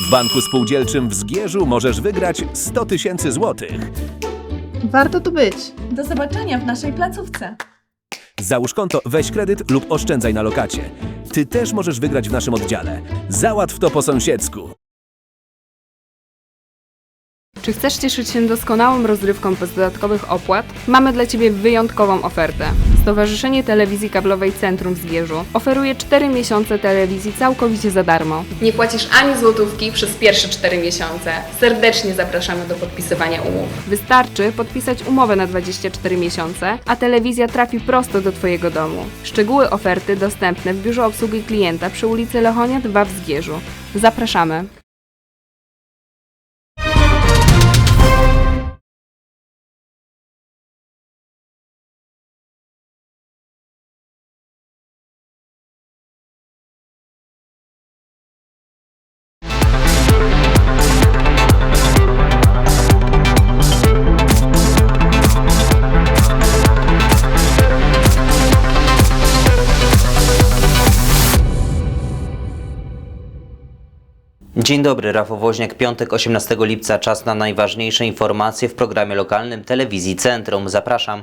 W Banku Spółdzielczym w Zgierzu możesz wygrać 100 tysięcy złotych. Warto tu być. Do zobaczenia w naszej placówce. Załóż konto, weź kredyt lub oszczędzaj na lokacie. Ty też możesz wygrać w naszym oddziale. Załatw to po sąsiedzku. Czy chcesz cieszyć się doskonałą rozrywką bez dodatkowych opłat? Mamy dla Ciebie wyjątkową ofertę. Stowarzyszenie Telewizji Kablowej Centrum w Zgierzu oferuje 4 miesiące telewizji całkowicie za darmo. Nie płacisz ani złotówki przez pierwsze 4 miesiące. Serdecznie zapraszamy do podpisywania umów. Wystarczy podpisać umowę na 24 miesiące, a telewizja trafi prosto do Twojego domu. Szczegóły oferty dostępne w biurze obsługi klienta przy ulicy Lechonia 2 w Zgierzu. Zapraszamy. Dzień dobry, Rafał Woźniak, piątek 18 lipca, czas na najważniejsze informacje w programie lokalnym Telewizji Centrum. Zapraszam.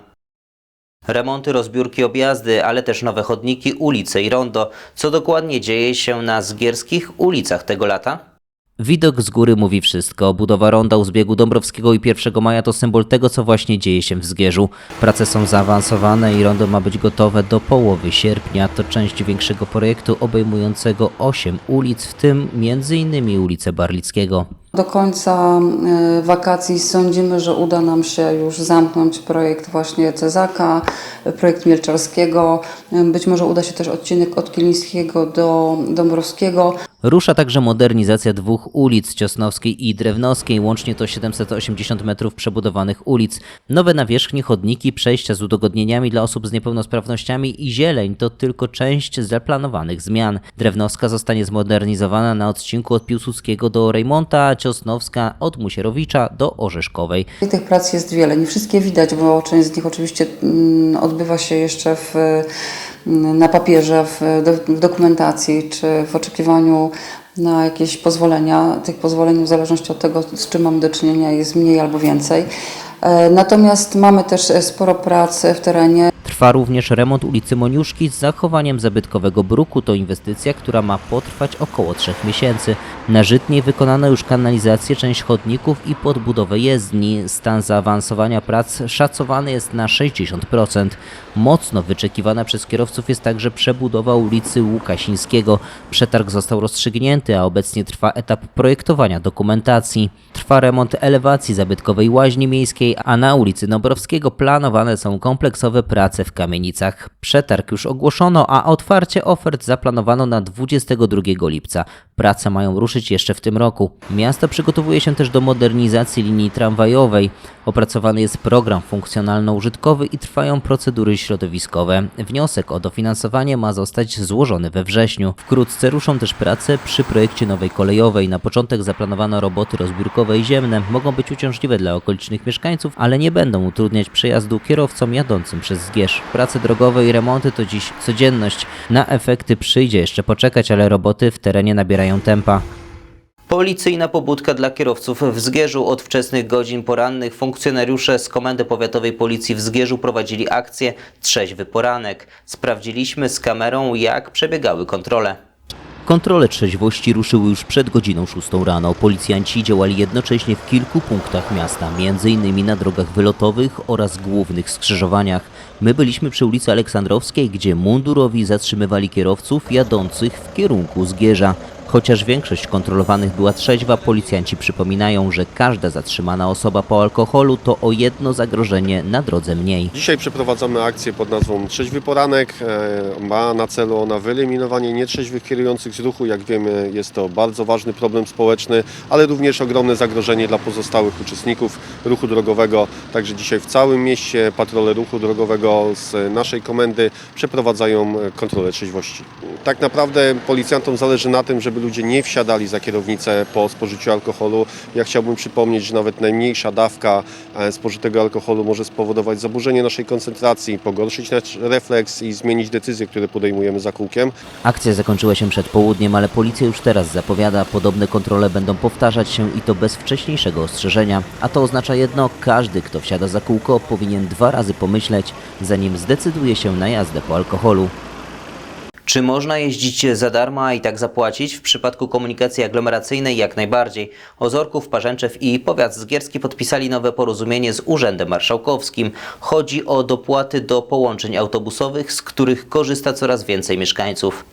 Remonty, rozbiórki, objazdy, ale też nowe chodniki, ulice i rondo. Co dokładnie dzieje się na zgierskich ulicach tego lata? Widok z góry mówi wszystko. Budowa ronda u zbiegu Dąbrowskiego i 1 maja to symbol tego, co właśnie dzieje się w Zgierzu. Prace są zaawansowane i rondo ma być gotowe do połowy sierpnia. To część większego projektu obejmującego 8 ulic, w tym m.in. ulicę Barlickiego. Do końca e, wakacji sądzimy, że uda nam się już zamknąć projekt właśnie Cezaka, projekt Mielczarskiego. E, Być może uda się też odcinek od Kilińskiego do Dąbrowskiego. Rusza także modernizacja dwóch ulic, Ciosnowskiej i Drewnowskiej, łącznie to 780 metrów przebudowanych ulic. Nowe nawierzchnie, chodniki, przejścia z udogodnieniami dla osób z niepełnosprawnościami i zieleń to tylko część zaplanowanych zmian. Drewnowska zostanie zmodernizowana na odcinku od Piłsudskiego do Rejmonta, a Ciosnowska od Musierowicza do Orzeszkowej. Tych prac jest wiele. Nie wszystkie widać, bo część z nich oczywiście mm, odbywa się jeszcze w, na papierze, w, w dokumentacji czy w oczekiwaniu na jakieś pozwolenia. Tych pozwoleń w zależności od tego, z czym mamy do czynienia jest mniej albo więcej. E, Natomiast mamy też e, sporo prac w terenie. Trwa również remont ulicy Moniuszki z zachowaniem zabytkowego bruku. To inwestycja, która ma potrwać około 3 miesięcy. Na Żytniej wykonano już kanalizację, część chodników i podbudowę jezdni. Stan zaawansowania prac szacowany jest na 60%. Mocno wyczekiwana przez kierowców jest także przebudowa ulicy Łukasińskiego. Przetarg został rozstrzygnięty, a obecnie trwa etap projektowania dokumentacji. Trwa remont elewacji zabytkowej łaźni miejskiej, a na ulicy Dąbrowskiego planowane są kompleksowe prace w kamienicach. Przetarg już ogłoszono, a otwarcie ofert zaplanowano na 22 lipca. Prace mają ruszyć jeszcze w tym roku. Miasto przygotowuje się też do modernizacji linii tramwajowej. Opracowany jest program funkcjonalno-użytkowy i trwają procedury środowiskowe. Wniosek o dofinansowanie ma zostać złożony we wrześniu. Wkrótce ruszą też prace przy projekcie nowej kolejowej. Na początek zaplanowano roboty rozbiórkowe i ziemne. Mogą być uciążliwe dla okolicznych mieszkańców, ale nie będą utrudniać przejazdu kierowcom jadącym przez Zgierz. Prace drogowe i remonty to dziś codzienność. Na efekty przyjdzie jeszcze poczekać, ale roboty w terenie nabierają tempa. Policyjna pobudka dla kierowców w Zgierzu. Od wczesnych godzin porannych funkcjonariusze z Komendy Powiatowej Policji w Zgierzu prowadzili akcję Trzeźwy Poranek. Sprawdziliśmy z kamerą, jak przebiegały kontrole. Kontrole trzeźwości ruszyły już przed godziną 6 rano. Policjanci działali jednocześnie w kilku punktach miasta, m.in. na drogach wylotowych oraz głównych skrzyżowaniach. My byliśmy przy ulicy Aleksandrowskiej, gdzie mundurowi zatrzymywali kierowców jadących w kierunku Zgierza. Chociaż większość kontrolowanych była trzeźwa, policjanci przypominają, że każda zatrzymana osoba po alkoholu to o jedno zagrożenie na drodze mniej. Dzisiaj przeprowadzamy akcję pod nazwą Trzeźwy Poranek. E, Ma na celu ona wyeliminowanie nietrzeźwych kierujących z ruchu. Jak wiemy jest to bardzo ważny problem społeczny, ale również ogromne zagrożenie dla pozostałych uczestników ruchu drogowego. Także dzisiaj w całym mieście patrole ruchu drogowego z naszej komendy przeprowadzają kontrolę trzeźwości. Tak naprawdę policjantom zależy na tym, żeby ludzie nie wsiadali za kierownicę po spożyciu alkoholu. Ja chciałbym przypomnieć, że nawet najmniejsza dawka e, spożytego alkoholu może spowodować zaburzenie naszej koncentracji, pogorszyć nasz refleks i zmienić decyzje, które podejmujemy za kółkiem. Akcja zakończyła się przed południem, ale policja już teraz zapowiada, podobne kontrole będą powtarzać się i to bez wcześniejszego ostrzeżenia. A to oznacza jedno, każdy kto wsiada za kółko powinien dwa razy pomyśleć, zanim zdecyduje się na jazdę po alkoholu. Czy można jeździć za darmo, i tak zapłacić? W przypadku komunikacji aglomeracyjnej jak najbardziej. Ozorków, Parzęczew i powiat zgierski podpisali nowe porozumienie z Urzędem Marszałkowskim. Chodzi o dopłaty do połączeń autobusowych, z których korzysta coraz więcej mieszkańców.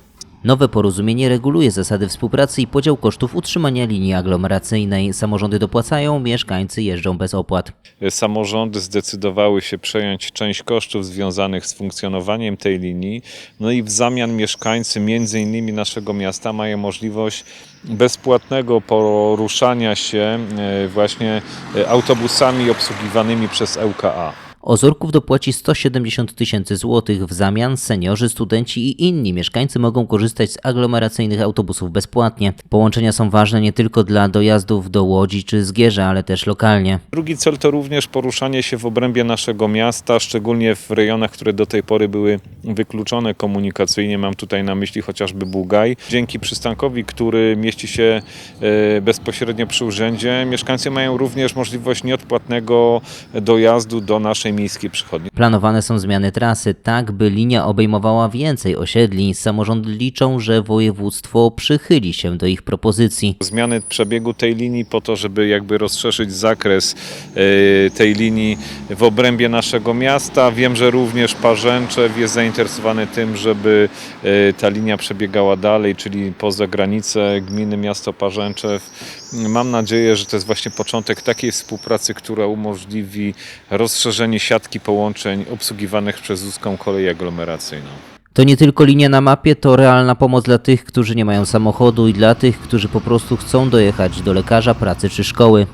Nowe porozumienie reguluje zasady współpracy i podział kosztów utrzymania linii aglomeracyjnej. Samorządy dopłacają, mieszkańcy jeżdżą bez opłat. samorządy zdecydowały się przejąć część kosztów związanych z funkcjonowaniem tej linii. No i w zamian mieszkańcy między innymi naszego miasta mają możliwość bezpłatnego poruszania się e, właśnie e, autobusami obsługiwanymi przez ŁKA. Ozorków dopłaci 170 tysięcy złotych. W zamian seniorzy, studenci i inni mieszkańcy mogą korzystać z aglomeracyjnych autobusów bezpłatnie. Połączenia są ważne nie tylko dla dojazdów do Łodzi czy Zgierza, ale też lokalnie. Drugi cel to również poruszanie się w obrębie naszego miasta, szczególnie w rejonach, które do tej pory były wykluczone komunikacyjnie. Mam tutaj na myśli chociażby Bugaj. Dzięki przystankowi, który mieści się e, bezpośrednio przy urzędzie, mieszkańcy mają również możliwość nieodpłatnego dojazdu do naszej miejskiej przychodni. Planowane są zmiany trasy, tak by linia obejmowała więcej osiedli. Samorządy liczą, że województwo przychyli się do ich propozycji. Zmiany przebiegu tej linii po to, żeby jakby rozszerzyć zakres e, tej linii w obrębie naszego miasta. Wiem, że również Parzęczew jest zainteresowany tym, żeby e, ta linia przebiegała dalej, czyli poza granice gminy miasto Parzęczew. Mam nadzieję, że to jest właśnie początek takiej współpracy, która umożliwi rozszerzenie siatki połączeń obsługiwanych przez łódzką kolej aglomeracyjną. To nie tylko linia na mapie, to realna pomoc dla tych, którzy nie mają samochodu i dla tych, którzy po prostu chcą dojechać do lekarza, pracy czy szkoły.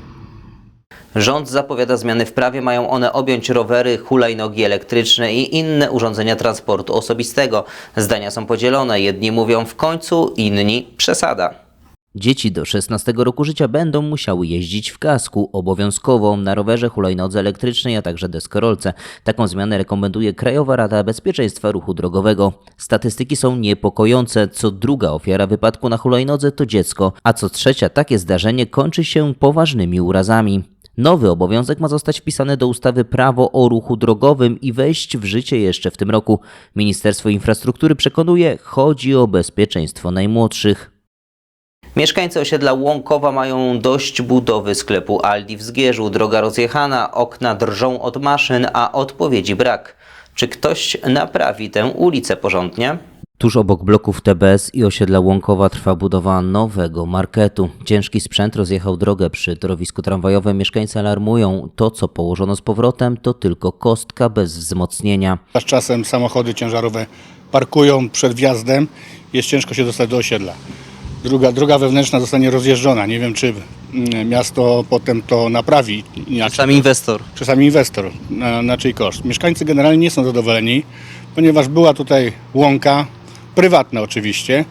Rząd zapowiada zmiany w prawie, mają one objąć rowery, hulajnogi elektryczne i inne urządzenia transportu osobistego. Zdania są podzielone, jedni mówią w końcu, inni przesada. Dzieci do 16 roku życia będą musiały jeździć w kasku obowiązkowo na rowerze, hulajnodze elektrycznej, a także deskorolce. Taką zmianę rekomenduje Krajowa Rada Bezpieczeństwa Ruchu Drogowego. Statystyki są niepokojące. Co druga ofiara wypadku na hulajnodze to dziecko, a co trzecia takie zdarzenie kończy się poważnymi urazami. Nowy obowiązek ma zostać wpisany do ustawy Prawo o ruchu drogowym i wejść w życie jeszcze w tym roku. Ministerstwo Infrastruktury przekonuje, chodzi o bezpieczeństwo najmłodszych. Mieszkańcy osiedla Łąkowa mają dość budowy sklepu Aldi w Zgierzu. Droga rozjechana, okna drżą od maszyn, a odpowiedzi brak. Czy ktoś naprawi tę ulicę porządnie? Tuż obok bloków TBS i osiedla Łąkowa trwa budowa nowego marketu. Ciężki sprzęt rozjechał drogę przy torowisku tramwajowym. Mieszkańcy alarmują, to co położono z powrotem to tylko kostka bez wzmocnienia. Aż czasem samochody ciężarowe parkują przed wjazdem, jest ciężko się dostać do osiedla. Druga, droga wewnętrzna zostanie rozjeżdżona. Nie wiem, czy mm, miasto potem to naprawi. Inaczej. inwestor. Czasami inwestor, na, na czyj koszt. Mieszkańcy generalnie nie są zadowoleni, ponieważ była tutaj łąka, prywatna oczywiście.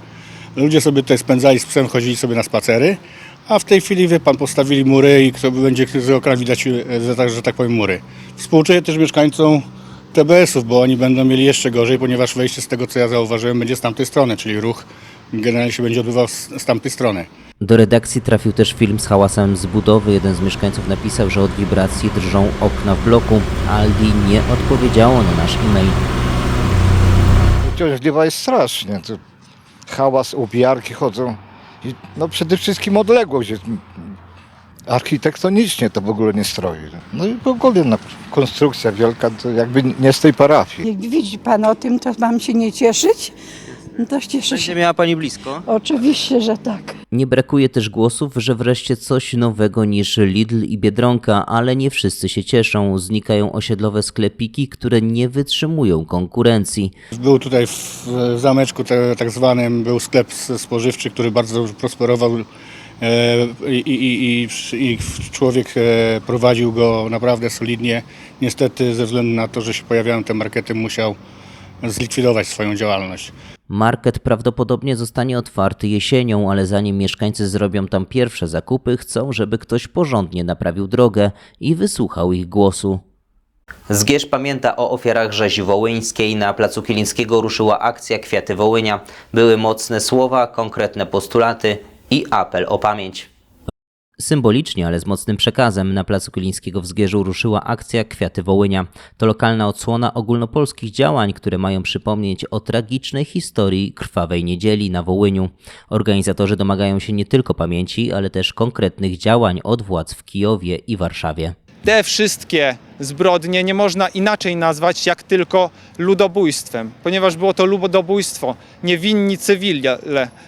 Ludzie sobie tutaj spędzali z psem, chodzili sobie na spacery, a w tej chwili, wie pan, postawili mury i kto będzie z okna widać, że tak, że tak powiem, mury. Współczuję też mieszkańcom TBS-ów, bo oni będą mieli jeszcze gorzej, ponieważ wejście z tego, co ja zauważyłem, będzie z tamtej strony, czyli ruch generalnie się będzie odbywał z, z tamtej strony. Do redakcji trafił też film z hałasem z budowy. Jeden z mieszkańców napisał, że od wibracji drżą okna w bloku. Aldi nie odpowiedziało na nasz e-mail. Uciążliwa jest strasznie. To hałas, obijarki chodzą. I no przede wszystkim odległość jest. Architektonicznie to w ogóle nie stroi. No i w ogóle no, konstrukcja wielka to jakby nie z tej parafii. Jak widzi Pan o tym, to mam się nie cieszyć? No to cieszę się. miała Pani blisko? Oczywiście, że tak. Nie brakuje też głosów, że wreszcie coś nowego niż Lidl i Biedronka, ale nie wszyscy się cieszą. Znikają osiedlowe sklepiki, które nie wytrzymują konkurencji. Był tutaj w w zameczku te, tak zwanym był sklep spożywczy, który bardzo prosperował e, i, i, i, i człowiek e, prowadził go naprawdę solidnie. Niestety ze względu na to, że się pojawiają te markety musiał zlikwidować swoją działalność. Market prawdopodobnie zostanie otwarty jesienią, ale zanim mieszkańcy zrobią tam pierwsze zakupy, chcą, żeby ktoś porządnie naprawił drogę i wysłuchał ich głosu. Zgierz pamięta o ofiarach rzezi wołyńskiej. Na placu Kilińskiego ruszyła akcja Kwiaty Wołynia. Były mocne słowa, konkretne postulaty i apel o pamięć. Symbolicznie, ale z mocnym przekazem na placu Kilińskiego w Zgierzu ruszyła akcja Kwiaty Wołynia. To lokalna odsłona ogólnopolskich działań, które mają przypomnieć o tragicznej historii krwawej niedzieli na Wołyniu. Organizatorzy domagają się nie tylko pamięci, ale też konkretnych działań od władz w Kijowie i Warszawie. te wszystkie zbrodnie nie można inaczej nazwać jak tylko ludobójstwem, ponieważ było to ludobójstwo, niewinni cywile,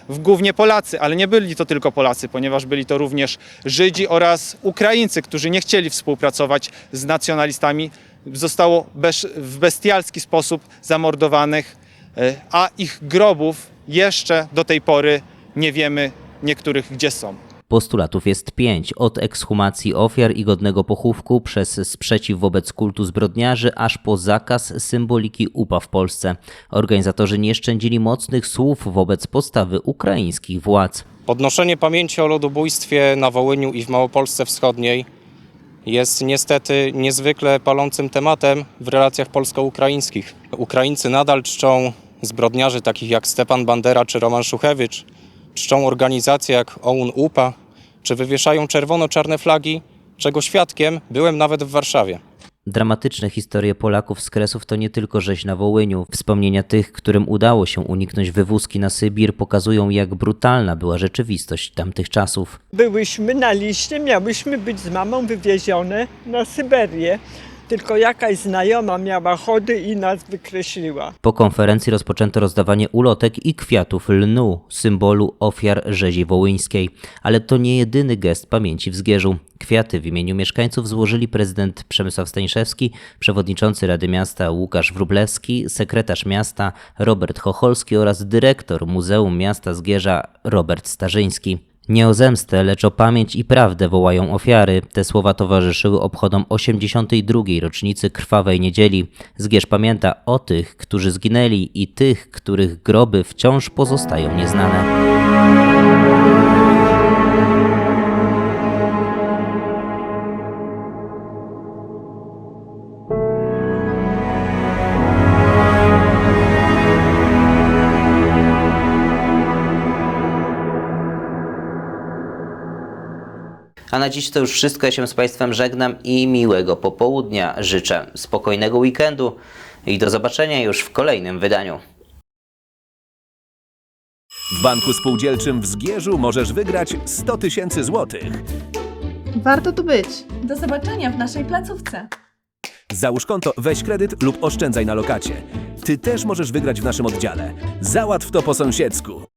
głównie Polacy, ale nie byli to tylko Polacy, ponieważ byli to również Żydzi oraz Ukraińcy, którzy nie chcieli współpracować z nacjonalistami, zostało bez, w bestialski sposób zamordowanych, e, a ich grobów jeszcze do tej pory nie wiemy niektórych gdzie są. Postulatów jest pięć: od ekshumacji ofiar i godnego pochówku, przez sprzeciw wobec kultu zbrodniarzy, aż po zakaz symboliki UPA w Polsce. Organizatorzy nie szczędzili mocnych słów wobec postawy ukraińskich władz. Podnoszenie pamięci o ludobójstwie na Wołyniu i w Małopolsce Wschodniej jest niestety niezwykle palącym tematem w relacjach polsko-ukraińskich. Ukraińcy nadal czczą zbrodniarzy takich jak Stepan Bandera czy Roman Szuchewicz, czczą organizacje jak OUN UPA, czy wywieszają czerwono-czarne flagi, czego świadkiem byłem nawet w Warszawie. Dramatyczne historie Polaków z Kresów to nie tylko rzeź na Wołyniu. Wspomnienia tych, którym udało się uniknąć wywózki na Sybir, pokazują, jak brutalna była rzeczywistość tamtych czasów. Byłyśmy na liście, miałyśmy być z mamą wywiezione na Syberię. Tylko jakaś znajoma miała chody i nas wykreśliła. Po konferencji rozpoczęto rozdawanie ulotek i kwiatów lnu, symbolu ofiar rzezi wołyńskiej. Ale to nie jedyny gest pamięci w Zgierzu. Kwiaty w imieniu mieszkańców złożyli prezydent Przemysław Staniszewski, przewodniczący Rady Miasta Łukasz Wróblewski, sekretarz miasta Robert Chocholski oraz dyrektor Muzeum Miasta Zgierza Robert Starzyński. Nie o zemstę, lecz o pamięć i prawdę wołają ofiary. Te słowa towarzyszyły obchodom 82. rocznicy Krwawej Niedzieli. Zgierz pamięta o tych, którzy zginęli i tych, których groby wciąż pozostają nieznane. A na dziś to już wszystko. Ja się z Państwem żegnam i miłego popołudnia. Życzę spokojnego weekendu i do zobaczenia już w kolejnym wydaniu. W Banku Spółdzielczym w Zgierzu możesz wygrać 100 tysięcy złotych. Warto tu być. Do zobaczenia w naszej placówce. Załóż konto, weź kredyt lub oszczędzaj na lokacie. Ty też możesz wygrać w naszym oddziale. Załatw to po sąsiedzku.